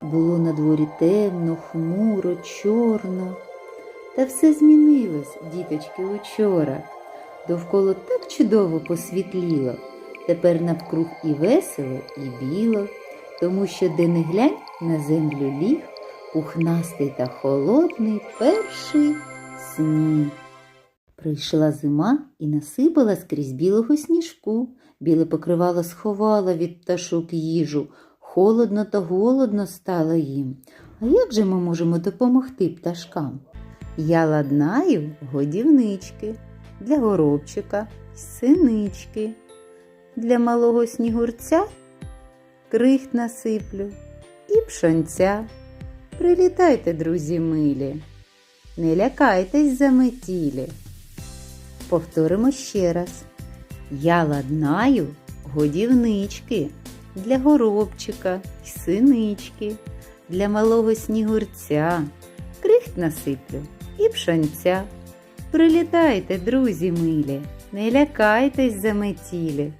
Було на дворі темно, хмуро, чорно. Та все змінилось, діточки, учора. Довкола так чудово посвітліло. Тепер навкруг і весело, і біло, тому що де не глянь на землю ліг, пухнастий та холодний перший сніг. Прийшла зима і насипала скрізь білого сніжку. Біле покривало сховало від пташок їжу. Холодно та голодно стало їм. А як же ми можемо допомогти пташкам? Я ладнаю годівнички для горобчика, синички, для малого снігурця крихт насиплю і пшонця. Прилітайте, друзі милі, не лякайтесь заметілі. Повторимо ще раз. Я ладнаю годівнички для горобчика й синички, для малого снігурця, крихт насиплю і пшанця. Прилітайте, друзі милі, не лякайтесь заметілі.